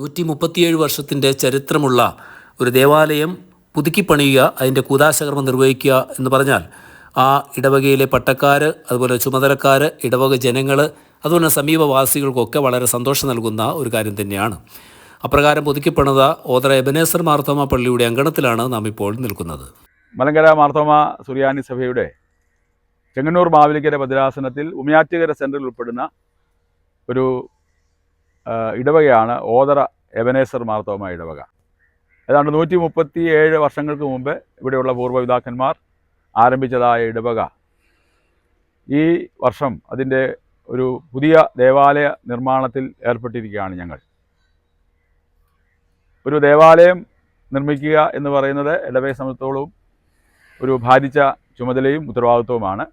നൂറ്റി മുപ്പത്തിയേഴ് വർഷത്തിന്റെ ചരിത്രമുള്ള ഒരു ദേവാലയം പുതുക്കിപ്പണിയുക അതിന്റെ കൂതാശകർമ്മം നിർവഹിക്കുക എന്ന് പറഞ്ഞാൽ ആ ഇടവകയിലെ പട്ടക്കാർ അതുപോലെ ചുമതലക്കാർ ഇടവക ജനങ്ങൾ അതുപോലെ സമീപവാസികൾക്കൊക്കെ വളരെ സന്തോഷം നൽകുന്ന ഒരു കാര്യം തന്നെയാണ്. അപ്രകാരം പുതുക്കിപ്പണിത ഓതറ എബനേസർ മാർത്തോമ പള്ളിയുടെ അങ്കണത്തിലാണ് നാം ഇപ്പോൾ നിൽക്കുന്നത്. മലങ്കര മാർത്തോമ സുറിയാനി സഭയുടെ ചെങ്ങന്നൂർ മാവിലിക്കര ഭദ്രാസനത്തിൽ ഉമിയാറ്റുകര സെന്ററിൽ ഉൾപ്പെടുന്ന ഒരു ഇടവകയാണ് ഓതറ എബനേസർ മാർത്തോമ ഇടവക. ഏതാണ്ട് നൂറ്റി മുപ്പത്തി ഏഴ് വർഷങ്ങൾക്ക് മുമ്പ് ഇവിടെയുള്ള പൂർവപിതാക്കന്മാർ ആരംഭിച്ചതായ ഇടവക. ഈ വർഷം അതിന്റെ ഒരു പുതിയ ദേവാലയ നിർമ്മാണത്തിൽ ഏർപ്പെട്ടിരിക്കുകയാണ് ഞങ്ങൾ. ഒരു ദേവാലയം നിർമ്മിക്കുക എന്ന് പറയുന്നത് ഇടവയെ സംബന്ധിച്ചോളവും ഒരു ഭാരിച്ച ചുമതലയും ഉത്തരവാദിത്വവുമാണ്.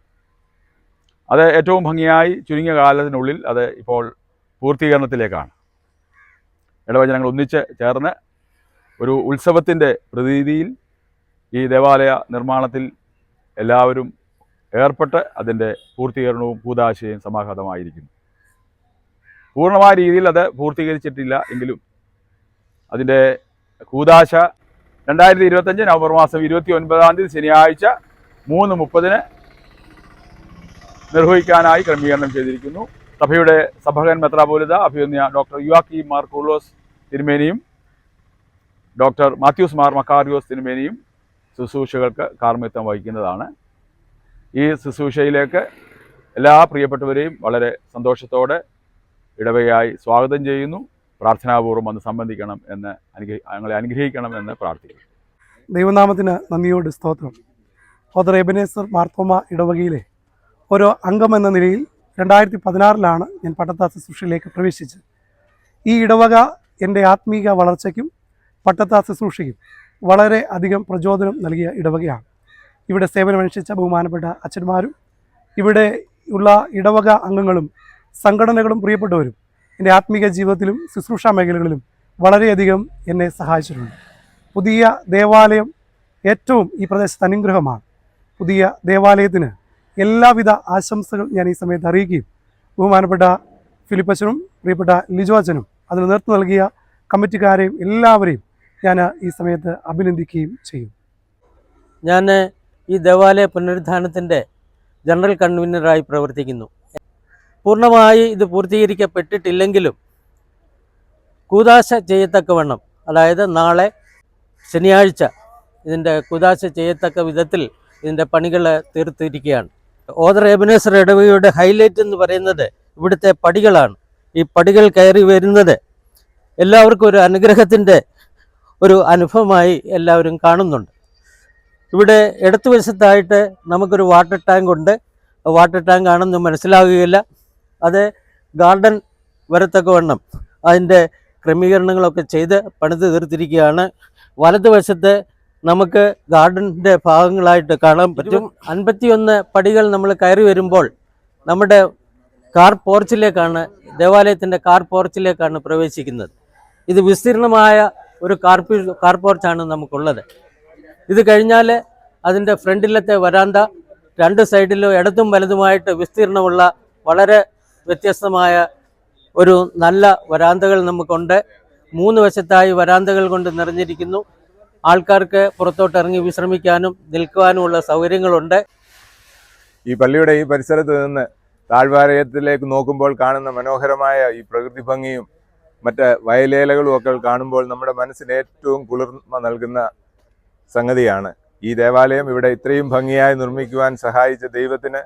അത് ഏറ്റവും ഭംഗിയായി ചുരുങ്ങിയ കാലത്തിനുള്ളിൽ അത് ഇപ്പോൾ പൂർത്തീകരണത്തിലേക്കാണ്. ഇടവചനങ്ങൾ ഒന്നിച്ച് ചേർന്ന് ഒരു ഉത്സവത്തിന്റെ പ്രതീതിയിൽ ഈ ദേവാലയ നിർമ്മാണത്തിൽ എല്ലാവരും ഏർപ്പെട്ട് അതിന്റെ പൂർത്തീകരണവും കൂതാശയും സമാഹതമായിരിക്കുന്നു. പൂർണമായ രീതിയിൽ അത് പൂർത്തീകരിച്ചിട്ടില്ല എങ്കിലും അതിന്റെ കൂതാശ രണ്ടായിരത്തി ഇരുപത്തഞ്ച് നവംബർ മാസം ഇരുപത്തി ഒൻപതാം തീയതി ശനിയാഴ്ച മൂന്ന് മുപ്പതിന് നിർവഹിക്കാനായി ക്രമീകരണം ചെയ്തിരിക്കുന്നു. സഭയുടെ സഭകൻ മെത്രാപോലിത അഭിനന്ദ ഡോക്ടർ യുവാക്കി മാർ കൂളോസ് തിരുമേനിയും ഡോക്ടർ മാത്യൂസ് മാർ മക്കാറിയോസ് തിരുമേനിയും ശുശ്രൂഷകൾക്ക് കാർമ്മിത്വം വഹിക്കുന്നതാണ്. ഈ ശുശ്രൂഷയിലേക്ക് എല്ലാ പ്രിയപ്പെട്ടവരെയും വളരെ സന്തോഷത്തോടെ ഇടവകയായി സ്വാഗതം ചെയ്യുന്നു. പ്രാർത്ഥനാപൂർവം വന്ന് സംബന്ധിക്കണം എന്ന് അനുഗ്രഹി ഞങ്ങളെ അനുഗ്രഹിക്കണം എന്ന് പ്രാർത്ഥിക്കുന്നു. ദൈവനാമത്തിന് നന്ദിയോട് സ്തോത്രം. ഫാദർ എബനേസർ മാർത്തോമ ഇടവകയിലെ ഓരോ അംഗമെന്ന നിലയിൽ രണ്ടായിരത്തി പതിനാറിലാണ് ഞാൻ പട്ടത്താ ശുശ്രൂഷയിലേക്ക് പ്രവേശിച്ചത്. ഈ ഇടവക എന്റെ ആത്മീക വളർച്ചയ്ക്കും പട്ടത്താ ശുശ്രൂഷയ്ക്കും വളരെ അധികം പ്രചോദനം നൽകിയ ഇടവകയാണ്. ഇവിടെ സേവനമനുഷ്ഠിച്ച ബഹുമാനപ്പെട്ട അച്ഛന്മാരും ഇവിടെ ഉള്ള ഇടവക അംഗങ്ങളും സംഘടനകളും പ്രിയപ്പെട്ടവരും എന്റെ ആത്മീക ജീവിതത്തിലും ശുശ്രൂഷാ മേഖലകളിലും വളരെയധികം എന്നെ സഹായിച്ചിട്ടുണ്ട്. പുതിയ ദേവാലയം ഏറ്റവും ഈ പ്രദേശത്ത് അനുഗ്രഹമാണ്. പുതിയ ദേവാലയത്തിന് എല്ലാവിധ ആശംസകൾ ഞാൻ ഈ സമയത്ത് അറിയിക്കുകയും ബഹുമാനപ്പെട്ട ഫിലിപ്പച്ചനും പ്രിയപ്പെട്ട ലിജോ അതിന് നേതൃത്വം നൽകിയ കമ്മിറ്റിക്കാരെയും എല്ലാവരെയും ഞാൻ ഈ സമയത്ത് അഭിനന്ദിക്കുകയും ചെയ്യും. ഞാൻ ഈ ദേവാലയ പുനരുദ്ധാനത്തിന്റെ ജനറൽ കൺവീനറായി പ്രവർത്തിക്കുന്നു. പൂർണമായി ഇത് പൂർത്തീകരിക്കപ്പെട്ടിട്ടില്ലെങ്കിലും കൂതാശ ചെയ്യത്തക്കവണ്ണം അതായത് നാളെ ശനിയാഴ്ച ഇതിന്റെ കൂതാശ ചെയ്യത്തക്ക വിധത്തിൽ ഇതിന്റെ പണികൾ തീർത്തിരിക്കുകയാണ്. ഓദർ എബനേസർ ഇടവകയുടെ ഹൈലൈറ്റ് എന്ന് പറയുന്നത് ഇവിടുത്തെ പടികളാണ്. ഈ പടികൾ കയറി വരുന്നത് എല്ലാവർക്കും ഒരു അനുഗ്രഹത്തിന്റെ ഒരു അനുഭവമായി എല്ലാവരും കാണുന്നുണ്ട്. ഇവിടെ ഇടത്തുവശത്തായിട്ട് നമുക്കൊരു വാട്ടർ ടാങ്ക് ഉണ്ട്. വാട്ടർ ടാങ്ക് ആണെന്ന് മനസ്സിലാകുകയില്ല അത് ഗാർഡൻ വരത്തക്കവണ്ണം അതിന്റെ ക്രമീകരണങ്ങളൊക്കെ ചെയ്ത് പണിത് തീർത്തിരിക്കുകയാണ്. വലതുവശത്ത് നമുക്ക് ഗാർഡന്റെ ഭാഗങ്ങളായിട്ട് കാണാൻ പറ്റും. അൻപത്തിയൊന്ന് പടികൾ നമ്മൾ കയറി വരുമ്പോൾ നമ്മുടെ കാർ പോർച്ചിലേക്കാണ് ദേവാലയത്തിന്റെ കാർ പോർച്ചിലേക്കാണ് പ്രവേശിക്കുന്നത്. ഇത് വിസ്തീർണമായ ഒരു കാർ കാർ പോർച്ചാണ് നമുക്കുള്ളത്. ഇത് കഴിഞ്ഞാൽ അതിന്റെ ഫ്രണ്ടിലത്തെ വരാന്ത രണ്ട് സൈഡിലും ഇടത്തും വലതുമായിട്ട് വിസ്തീർണമുള്ള വളരെ വ്യത്യസ്തമായ ഒരു നല്ല വരാന്തകൾ നമുക്കുണ്ട്. മൂന്ന് വശത്തായി വരാന്തകൾ കൊണ്ട് നിറഞ്ഞിരിക്കുന്നു. ആൾക്കാർക്ക് പുറത്തോട്ട് ഇറങ്ങി വിശ്രമിക്കാനും നിൽക്കുവാനുമുള്ള സൗകര്യങ്ങളുണ്ട്. ഈ പള്ളിയുടെ ഈ പരിസരത്ത് നിന്ന് താഴ്വാരയത്തിലേക്ക് നോക്കുമ്പോൾ കാണുന്ന മനോഹരമായ ഈ പ്രകൃതി ഭംഗിയും മറ്റ് വയലേലകളും ഒക്കെ കാണുമ്പോൾ നമ്മുടെ മനസ്സിന് ഏറ്റവും കുളിർമ നൽകുന്ന സംഗതിയാണ്. ഈ ദേവാലയം ഇവിടെ ഇത്രയും ഭംഗിയായി നിർമ്മിക്കുവാൻ സഹായിച്ച ദൈവത്തിന്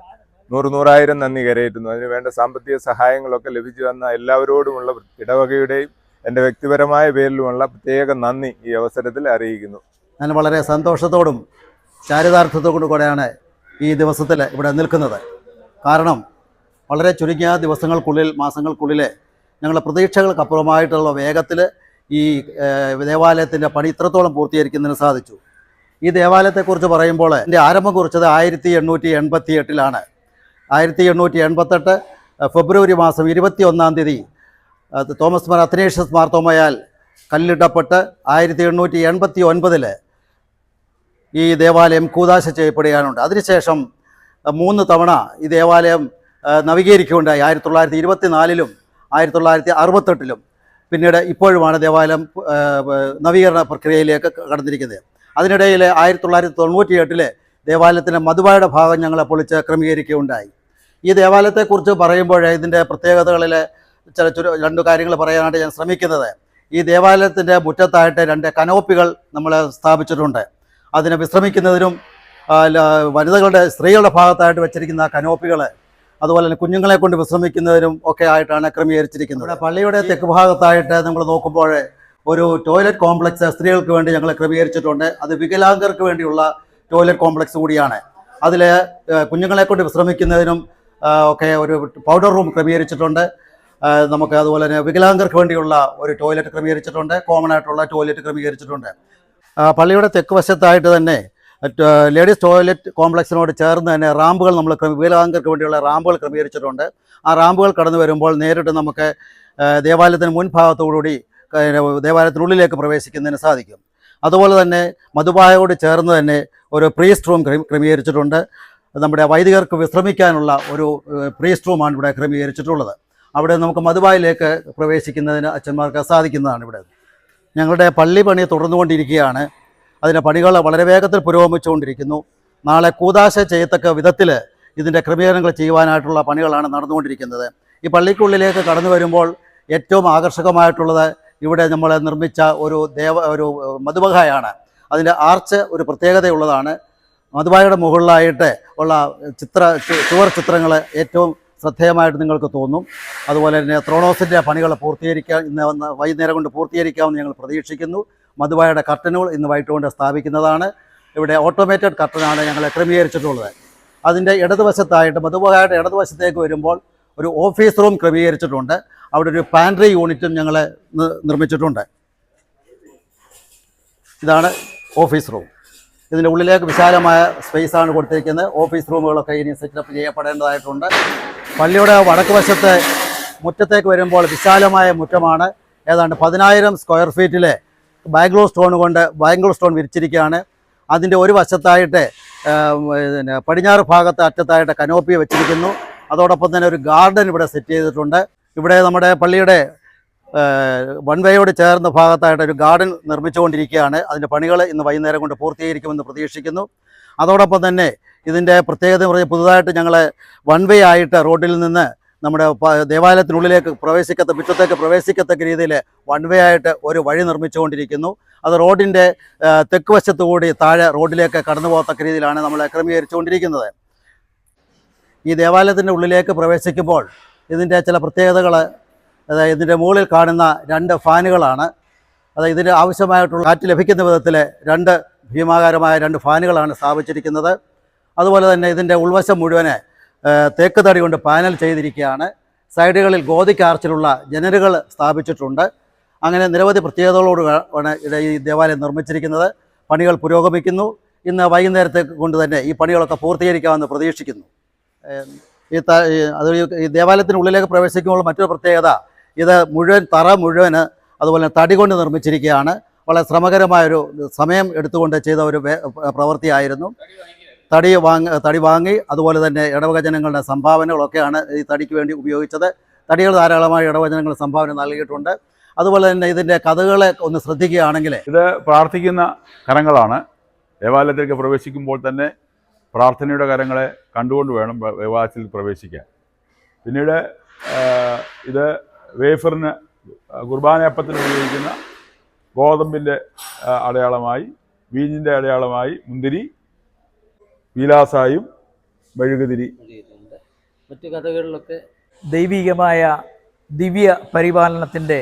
നൂറ് നൂറായിരം നന്ദി കരയേറ്റുന്നു. അതിന് വേണ്ട സാമ്പത്തിക സഹായങ്ങളൊക്കെ ലഭിച്ചു വന്ന എല്ലാവരോടുമുള്ള ഇടവകയുടെയും എന്റെ വ്യക്തിപരമായ പേരിലുമുള്ള പ്രത്യേക നന്ദി ഈ അവസരത്തിൽ അറിയിക്കുന്നു. ഞാൻ വളരെ സന്തോഷത്തോടും ചാരിതാർത്ഥത്തോടും കൂടെയാണ് ഈ ദിവസത്തിൽ ഇവിടെ നിൽക്കുന്നത്. കാരണം വളരെ ചുരുങ്ങിയ ദിവസങ്ങൾക്കുള്ളിൽ മാസങ്ങൾക്കുള്ളിൽ ഞങ്ങളുടെ പ്രതീക്ഷകൾക്കപ്പുറമായിട്ടുള്ള വേഗത്തിൽ ഈ ദേവാലയത്തിന്റെ പണി ഇത്രത്തോളം പൂർത്തീകരിക്കുന്നതിന് സാധിച്ചു. ഈ ദേവാലയത്തെക്കുറിച്ച് പറയുമ്പോൾ എന്റെ ആരംഭം കുറിച്ചത് ആയിരത്തി എണ്ണൂറ്റി എൺപത്തി എട്ടിലാണ് ആയിരത്തി എണ്ണൂറ്റി എൺപത്തെട്ട് ഫെബ്രുവരി മാസം ഇരുപത്തി ഒന്നാം തീയതി തോമസ് മാർ അത്തനേഷ്യസ് മാർത്തോമയാൽ കല്ലിടപ്പെട്ട് ആയിരത്തി എണ്ണൂറ്റി എൺപത്തി ഒൻപതിൽ ഈ ദേവാലയം കൂതാശ ചെയ്യപ്പെടുകയാണുണ്ട്. അതിനുശേഷം മൂന്ന് തവണ ഈ ദേവാലയം നവീകരിക്കുകയുണ്ടായി. ആയിരത്തി തൊള്ളായിരത്തി ഇരുപത്തി നാലിലും ആയിരത്തി തൊള്ളായിരത്തി അറുപത്തെട്ടിലും പിന്നീട് ഇപ്പോഴുമാണ് ദേവാലയം നവീകരണ പ്രക്രിയയിലേക്ക് കടന്നിരിക്കുന്നത്. അതിനിടയിൽ ആയിരത്തി തൊള്ളായിരത്തി തൊണ്ണൂറ്റി എട്ടിലെ ദേവാലയത്തിന്റെ മധുവായുടെ ഭാഗം ഞങ്ങളെ പൊളിച്ച് ക്രമീകരിക്കുകയുണ്ടായി. ഈ ദേവാലയത്തെക്കുറിച്ച് പറയുമ്പോൾ ഇതിന്റെ പ്രത്യേകതകളിൽ ചില ചുരു രണ്ട് കാര്യങ്ങൾ പറയാനായിട്ട് ഞാൻ ശ്രമിക്കുന്നത്. ഈ ദേവാലയത്തിന്റെ മുറ്റത്തായിട്ട് രണ്ട് കനോപ്പികൾ നമ്മൾ സ്ഥാപിച്ചിട്ടുണ്ട്. അതിനെ വിശ്രമിക്കുന്നതിനും വനിതകളുടെ സ്ത്രീകളുടെ ഭാഗത്തായിട്ട് വെച്ചിരിക്കുന്ന കനോപ്പികൾ അതുപോലെ തന്നെ കുഞ്ഞുങ്ങളെ കൊണ്ട് വിശ്രമിക്കുന്നതിനും ഒക്കെ ആയിട്ടാണ് ക്രമീകരിച്ചിരിക്കുന്നത്. ഇവിടെ പള്ളിയുടെ തെക്ക് ഭാഗത്തായിട്ട് നമ്മൾ നോക്കുമ്പോൾ ഒരു ടോയ്ലറ്റ് കോംപ്ലക്സ് സ്ത്രീകൾക്ക് വേണ്ടി ഞങ്ങൾ ക്രമീകരിച്ചിട്ടുണ്ട്. അത് വികലാംഗർക്ക് വേണ്ടിയുള്ള ടോയ്ലറ്റ് കോംപ്ലക്സ് കൂടിയാണ്. അതിൽ കുഞ്ഞുങ്ങളെ കൊണ്ട് വിശ്രമിക്കുന്നതിനും ഒക്കെ ഒരു പൗഡർ റൂം ക്രമീകരിച്ചിട്ടുണ്ട്. നമുക്ക് അതുപോലെ തന്നെ വികലാംഗർക്ക് വേണ്ടിയുള്ള ഒരു ടോയ്ലറ്റ് ക്രമീകരിച്ചിട്ടുണ്ട്. കോമൺ ആയിട്ടുള്ള ടോയ്ലറ്റ് ക്രമീകരിച്ചിട്ടുണ്ട്. പള്ളിയുടെ തെക്ക് വശത്തായിട്ട് തന്നെ ലേഡീസ് ടോയ്ലറ്റ് കോംപ്ലക്സിനോട് ചേർന്ന് തന്നെ റാമ്പുകൾ നമ്മൾ വികലാംഗർക്ക് വേണ്ടിയുള്ള റാമ്പുകൾ ക്രമീകരിച്ചിട്ടുണ്ട്. ആ റാമ്പുകൾ കടന്നു വരുമ്പോൾ നേരിട്ട് നമുക്ക് ദേവാലയത്തിന് മുൻഭാഗത്തോടുകൂടി ദേവാലയത്തിനുള്ളിലേക്ക് പ്രവേശിക്കുന്നതിന് സാധിക്കും. അതുപോലെ തന്നെ മധുബായോട് ചേർന്ന് തന്നെ ഒരു പ്രീസ്റ്റ് റൂം ക്രമീ- ക്രമീകരിച്ചിട്ടുണ്ട്. നമ്മുടെ വൈദികർക്ക് വിശ്രമിക്കാനുള്ള ഒരു പ്രീസ്റ്റ് റൂമാണ് ഇവിടെ ക്രമീകരിച്ചിട്ടുള്ളത്. അവിടെ നമുക്ക് മധുബായിലേക്ക് പ്രവേശിക്കുന്നതിന് അച്ഛന്മാർക്ക് സാധിക്കുന്നതാണ് ഇവിടെ. ഞങ്ങളുടെ പള്ളി പണി തുടർന്നുകൊണ്ടിരിക്കുകയാണ്. അതിന്റെ പണികൾ വളരെ വേഗത്തിൽ പുരോഗമിച്ചുകൊണ്ടിരിക്കുന്നു. നാളെ കൂതാശ ചെയ്യത്തക്ക വിധത്തിൽ ഇതിന്റെ ക്രമീകരണങ്ങൾ ചെയ്യുവാനായിട്ടുള്ള പണികളാണ് നടന്നുകൊണ്ടിരിക്കുന്നത്. ഈ പള്ളിക്കുള്ളിലേക്ക് കടന്നു വരുമ്പോൾ ഏറ്റവും ആകർഷകമായിട്ടുള്ളത് ഇവിടെ നമ്മൾ നിർമ്മിച്ച ഒരു ദേവ ഒരു മധുബഹായാണ്. അതിന്റെ ആർച്ച് ഒരു പ്രത്യേകതയുള്ളതാണ്. മധുബായുടെ മുകളിലായിട്ട് ഉള്ള ചിത്ര ചുവർ ചിത്രങ്ങൾ ഏറ്റവും ശ്രദ്ധേയമായിട്ട് നിങ്ങൾക്ക് തോന്നും. അതുപോലെ തന്നെ ത്രോണോസിന്റെ പണികൾ പൂർത്തീകരിക്കാൻ ഇന്ന് വന്ന് വൈകുന്നേരം കൊണ്ട് പൂർത്തീകരിക്കാമെന്ന് ഞങ്ങൾ പ്രതീക്ഷിക്കുന്നു. മധുവായയുടെ കർട്ടനുകൾ ഇന്ന് വൈകിട്ടുകൊണ്ട് സ്ഥാപിക്കുന്നതാണ്. ഇവിടെ ഓട്ടോമേറ്റഡ് കർട്ടനാണ് ഞങ്ങൾ ക്രമീകരിച്ചിട്ടുള്ളത്. അതിന്റെ ഇടതുവശത്തായിട്ട് മധുവായയുടെ ഇടതുവശത്തേക്ക് വരുമ്പോൾ ഒരു ഓഫീസ് റൂം ക്രമീകരിച്ചിട്ടുണ്ട്. അവിടെ ഒരു പാൻട്രി യൂണിറ്റും ഞങ്ങൾ നിർമ്മിച്ചിട്ടുണ്ട്. ഇതാണ് ഓഫീസ് റൂം ഇതിന്റെ ഉള്ളിലേക്ക് വിശാലമായ സ്പേസ് ആണ് കൊടുത്തിരിക്കുന്നത്. ഓഫീസ് റൂമുകളൊക്കെ ഇനി സെറ്റപ്പ് ചെയ്യപ്പെടേണ്ടതായിട്ടുണ്ട്. പള്ളിയുടെ വടക്ക് വശത്ത് മുറ്റത്തേക്ക് വരുമ്പോൾ വിശാലമായ മുറ്റമാണ്. ഏതാണ്ട് പതിനായിരം സ്ക്വയർ ഫീറ്റിലെ ബാംഗ്ലൂർ സ്റ്റോൺ കൊണ്ട് ബാംഗ്ലൂർ സ്റ്റോൺ വിരിച്ചിരിക്കുകയാണ്. അതിന്റെ ഒരു വശത്തായിട്ട് പിന്നെ പടിഞ്ഞാറ് ഭാഗത്ത് അറ്റത്തായിട്ട് കനോപ്പി വെച്ചിരിക്കുന്നു. അതോടൊപ്പം തന്നെ ഒരു ഗാർഡൻ ഇവിടെ സെറ്റ് ചെയ്തിട്ടുണ്ട്. ഇവിടെ നമ്മുടെ പള്ളിയുടെ വൺ വേയോട് ചേർന്ന ഭാഗത്തായിട്ട് ഒരു ഗാർഡൻ നിർമ്മിച്ചുകൊണ്ടിരിക്കുകയാണ്. അതിന്റെ പണികൾ ഇന്ന് വൈകുന്നേരം കൊണ്ട് പൂർത്തീകരിക്കുമെന്ന് പ്രതീക്ഷിക്കുന്നു. അതോടൊപ്പം തന്നെ ഇതിന്റെ പ്രത്യേകത പറഞ്ഞാൽ പുതുതായിട്ട് ഞങ്ങൾ വൺ വേ ആയിട്ട് റോഡിൽ നിന്ന് നമ്മുടെ ദേവാലയത്തിനുള്ളിലേക്ക് പ്രവേശിക്കത്ത മുറ്റത്തേക്ക് പ്രവേശിക്കത്തക്ക രീതിയിൽ വൺ വേ ആയിട്ട് ഒരു വഴി നിർമ്മിച്ചുകൊണ്ടിരിക്കുന്നു. അത് റോഡിന്റെ തെക്ക് വശത്തുകൂടി താഴെ റോഡിലേക്ക് കടന്നു പോകത്തക്ക രീതിയിലാണ് നമ്മൾ ക്രമീകരിച്ചുകൊണ്ടിരിക്കുന്നത്. ഈ ദേവാലയത്തിന്റെ ഉള്ളിലേക്ക് പ്രവേശിക്കുമ്പോൾ ഇതിന്റെ ചില പ്രത്യേകതകൾ അതായത് ഇതിന്റെ മുകളിൽ കാണുന്ന രണ്ട് ഫാനുകളാണ്. അതായത് ഇതിന് ആവശ്യമായിട്ടുള്ള കാറ്റ് ലഭിക്കുന്ന വിധത്തിൽ രണ്ട് ഭീമാകാരമായ രണ്ട് ഫാനുകളാണ് സ്ഥാപിച്ചിരിക്കുന്നത്. അതുപോലെ തന്നെ ഇതിന്റെ ഉൾവശം മുഴുവനെ തേക്ക് തടി കൊണ്ട് പാനൽ ചെയ്തിരിക്കുകയാണ്. സൈഡുകളിൽ ഗോതിക് ആർച്ചിലുള്ള ജനലുകൾ സ്ഥാപിച്ചിട്ടുണ്ട്. അങ്ങനെ നിരവധി പ്രത്യേകതകളോട് ആണ് ഇവിടെ ഈ ദേവാലയം നിർമ്മിച്ചിരിക്കുന്നത്. പണികൾ പുരോഗമിക്കുന്നു. ഇന്ന് വൈകുന്നേരത്തെ കൊണ്ട് തന്നെ ഈ പണികളൊക്കെ പൂർത്തീകരിക്കാമെന്ന് പ്രതീക്ഷിക്കുന്നു. ഈ അത് ഈ ദേവാലയത്തിനുള്ളിലേക്ക് പ്രവേശിക്കുമ്പോൾ മറ്റൊരു പ്രത്യേകത ഇത് മുഴുവൻ തറ മുഴുവൻ അതുപോലെ തടി കൊണ്ട് നിർമ്മിച്ചിരിക്കുകയാണ്. വളരെ ശ്രമകരമായൊരു സമയം എടുത്തുകൊണ്ട് ചെയ്ത ഒരു പ്രവൃത്തിയായിരുന്നു. തടി വാങ്ങി തടി വാങ്ങി അതുപോലെ തന്നെ ഇടവക ജനങ്ങളുടെ സംഭാവനകളൊക്കെയാണ് ഈ തടിക്ക് വേണ്ടി ഉപയോഗിച്ചത്. തടികൾ ധാരാളമായി ഇടവക ജനങ്ങൾ സംഭാവന നൽകിയിട്ടുണ്ട്. അതുപോലെ തന്നെ ഇതിന്റെ കഥകളെ ഒന്ന് ശ്രദ്ധിക്കുകയാണെങ്കിൽ ഇത് പ്രാർത്ഥിക്കുന്ന കരങ്ങളാണ്. ദേവാലയത്തിലേക്ക് പ്രവേശിക്കുമ്പോൾ തന്നെ പ്രാർത്ഥനയുടെ കരങ്ങളെ കണ്ടുകൊണ്ട് വേണം ദേവാലയത്തിൽ പ്രവേശിക്കാൻ. പിന്നീട് ഇത് വേഫറിന് കുർബാനയപ്പത്തിന് ഉപയോഗിക്കുന്ന ഗോതമ്പിന്റെ അടയാളമായി വീഞ്ഞിന്റെ അടയാളമായി മുന്തിരി വീലാസായും മെഴുകുതിരി. മറ്റു കഥകളിലൊക്കെ ദൈവികമായ ദിവ്യ പരിപാലനത്തിന്റെ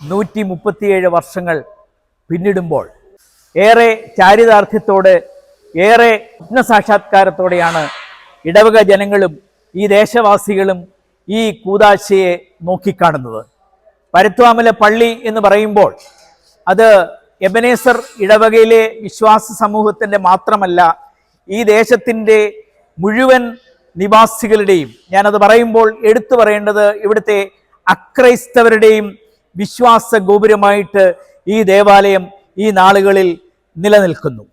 നൂറ്റി മുപ്പത്തിയേഴ് വർഷങ്ങൾ പിന്നിടുമ്പോൾ ഏറെ ചാരിതാർത്ഥ്യത്തോടെ ഏറെ സ്വപ്നസാക്ഷാത്കാരത്തോടെയാണ് ഇടവക ജനങ്ങളും ഈ ദേശവാസികളും ഈ കൂതാശയെ നോക്കിക്കാണുന്നത്. പരത്വാമല പള്ളി എന്ന് പറയുമ്പോൾ അത് എബനേസർ ഇടവകയിലെ വിശ്വാസ സമൂഹത്തിന്റെ മാത്രമല്ല ഈ ദേശത്തിന്റെ മുഴുവൻ നിവാസികളുടെയും ഞാനത് പറയുമ്പോൾ എടുത്തു പറയേണ്ടത് ഇവിടുത്തെ അക്രൈസ്തവരുടെയും വിശ്വാസ ഗോപുരമായിട്ട് ഈ ദേവാലയം ഈ നാളുകളിൽ നിലനിൽക്കുന്നു.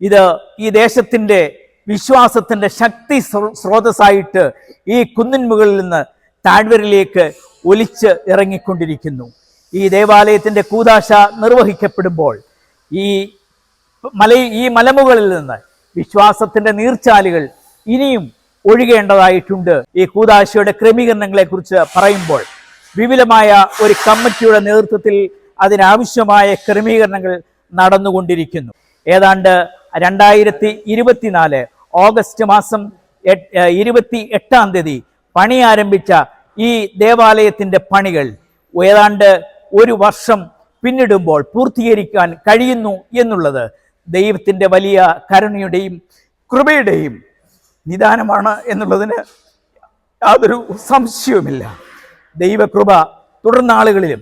ഇത് ഈ ദേശത്തിന്റെ വിശ്വാസത്തിന്റെ ശക്തി സ്രോതസ്സായിട്ട് ഈ കുന്നിൻമുകളിൽ നിന്ന് താഴ്വരയിലേക്ക് ഒലിച്ച് ഇറങ്ങിക്കൊണ്ടിരിക്കുന്നു. ഈ ദേവാലയത്തിന്റെ കൂതാശ നിർവഹിക്കപ്പെടുമ്പോൾ ഈ മല ഈ മലമുകളിൽ നിന്ന് വിശ്വാസത്തിന്റെ നീർച്ചാലുകൾ ഇനിയും ഒഴുകേണ്ടതായിട്ടുണ്ട്. ഈ കൂതാശയുടെ ക്രമീകരണങ്ങളെക്കുറിച്ച് പറയുമ്പോൾ വിപുലമായ ഒരു കമ്മിറ്റിയുടെ നേതൃത്വത്തിൽ അതിനാവശ്യമായ ക്രമീകരണങ്ങൾ നടന്നുകൊണ്ടിരിക്കുന്നു. ഏതാണ്ട് രണ്ടായിരത്തി ഇരുപത്തിനാല് ഓഗസ്റ്റ് മാസം ഇരുപത്തി എട്ടാം തീയതി പണി ആരംഭിച്ച ഈ ദേവാലയത്തിന്റെ പണികൾ ഏതാണ്ട് ഒരു വർഷം പിന്നിടുമ്പോൾ പൂർത്തീകരിക്കാൻ കഴിയുന്നു എന്നുള്ളത് ദൈവത്തിന്റെ വലിയ കരുണയുടെയും കൃപയുടെയും നിദാനമാണ് എന്നുള്ളതിന് യാതൊരു സംശയവുമില്ല. ദൈവകൃപ തുടർന്നാളുകളിലും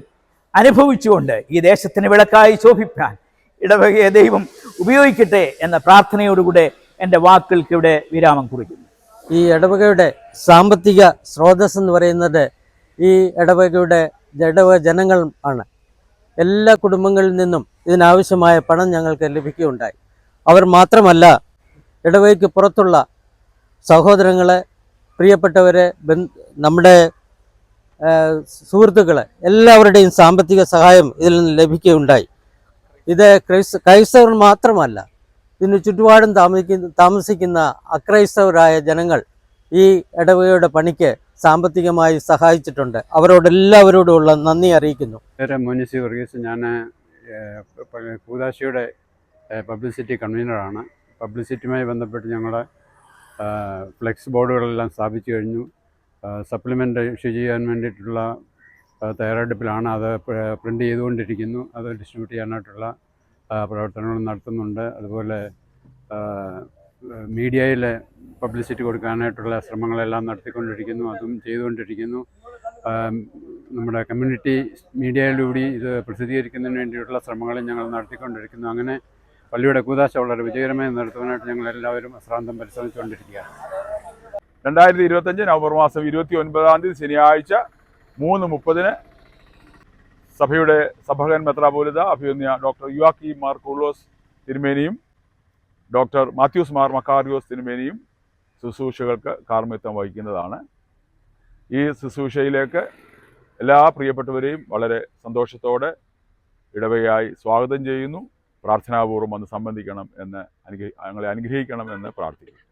അനുഭവിച്ചുകൊണ്ട് ഈ ദേശത്തിന് വിളക്കായി ശോഭിപ്പാൻ ഇടവകയെ ദൈവം ഉപയോഗിക്കട്ടെ എന്ന പ്രാർത്ഥനയോടുകൂടെ എന്റെ വാക്കുകൾക്ക് ഇവിടെ വിരാമം കുറിക്കുന്നു. ഈ ഇടവകയുടെ സാമ്പത്തിക സ്രോതസ് എന്ന് പറയുന്നത് ഈ ഇടവകയുടെ ഇടവക ജനങ്ങൾ ആണ്. എല്ലാ കുടുംബങ്ങളിൽ നിന്നും ഇതിനാവശ്യമായ പണം ഞങ്ങൾക്ക് ലഭിക്കുകയുണ്ടായി. അവർ മാത്രമല്ല ഇടവകയ്ക്ക് പുറത്തുള്ള സഹോദരങ്ങളെ പ്രിയപ്പെട്ടവരെ നമ്മുടെ സുഹൃത്തുക്കളെ എല്ലാവരുടെയും സാമ്പത്തിക സഹായം ഇതിൽ നിന്ന് ലഭിക്കുകയുണ്ടായി. ഇത് ക്രൈസ് ക്രൈസ്തവർ മാത്രമല്ല ഇതിന് ചുറ്റുപാടും താമസിക്കുന്ന താമസിക്കുന്ന അക്രൈസ്തവരായ ജനങ്ങൾ ഈ ഇടവകയുടെ പണിക്ക് സാമ്പത്തികമായി സഹായിച്ചിട്ടുണ്ട്. അവരോട് എല്ലാവരോടുമുള്ള നന്ദി അറിയിക്കുന്നു. മുനിസി വർഗീസ് ഞാൻ കൂതാശിയുടെ പബ്ലിസിറ്റി കൺവീനറാണ്. പബ്ലിസിറ്റിയുമായി ബന്ധപ്പെട്ട് ഞങ്ങൾ ഫ്ലെക്സ് ബോർഡുകളെല്ലാം സ്ഥാപിച്ചു കഴിഞ്ഞു. സപ്ലിമെന്റ് ഇഷ്യൂ ചെയ്യാൻ വേണ്ടിയിട്ടുള്ള തയ്യാറെടുപ്പിലാണ് അത് പ്രിന്റ് ചെയ്തുകൊണ്ടിരിക്കുന്നു. അത് ഡിസ്ട്രിബ്യൂട്ട് ചെയ്യാനായിട്ടുള്ള പ്രവർത്തനങ്ങൾ നടത്തുന്നുണ്ട്. അതുപോലെ മീഡിയയിൽ പബ്ലിസിറ്റി കൊടുക്കാനായിട്ടുള്ള ശ്രമങ്ങളെല്ലാം നടത്തിക്കൊണ്ടിരിക്കുന്നു അതും ചെയ്തുകൊണ്ടിരിക്കുന്നു. നമ്മുടെ കമ്മ്യൂണിറ്റി മീഡിയയിലൂടെ ഇത് പ്രസിദ്ധീകരിക്കുന്നതിന് വേണ്ടിയിട്ടുള്ള ശ്രമങ്ങളും ഞങ്ങൾ നടത്തിക്കൊണ്ടിരിക്കുന്നു. അങ്ങനെ പള്ളിയുടെ കൂതാശ വളരെ വിജയകരമായി നടത്തുവാനായിട്ട് ഞങ്ങൾ എല്ലാവരും അശ്രാന്തം പരിശ്രമിച്ചുകൊണ്ടിരിക്കുകയാണ്. രണ്ടായിരത്തി ഇരുപത്തഞ്ച് നവംബർ മാസം ഇരുപത്തി ഒൻപതാം തീയതി ശനിയാഴ്ച മൂന്ന് മുപ്പതിന് സഭയുടെ സഭകൻ മെത്രാപോലിത അഭിമന്യ ഡോക്ടർ യുവാക്കി മാർ കൂളോസ് തിരുമേനിയും ഡോക്ടർ മാത്യൂസ് മാർ മക്കാറിയോസ് തിരുമേനിയും ശുശ്രൂഷകൾക്ക് കാർമ്മിത്വം വഹിക്കുന്നതാണ്. ഈ ശുശ്രൂഷയിലേക്ക് എല്ലാ പ്രിയപ്പെട്ടവരെയും വളരെ സന്തോഷത്തോടെ ഇടവയായി സ്വാഗതം ചെയ്യുന്നു. പ്രാർത്ഥനാപൂർവം വന്ന് സംബന്ധിക്കണം എന്ന് അനുഗ്രഹി ഞങ്ങളെ അനുഗ്രഹിക്കണം എന്ന് പ്രാർത്ഥിക്കുന്നു.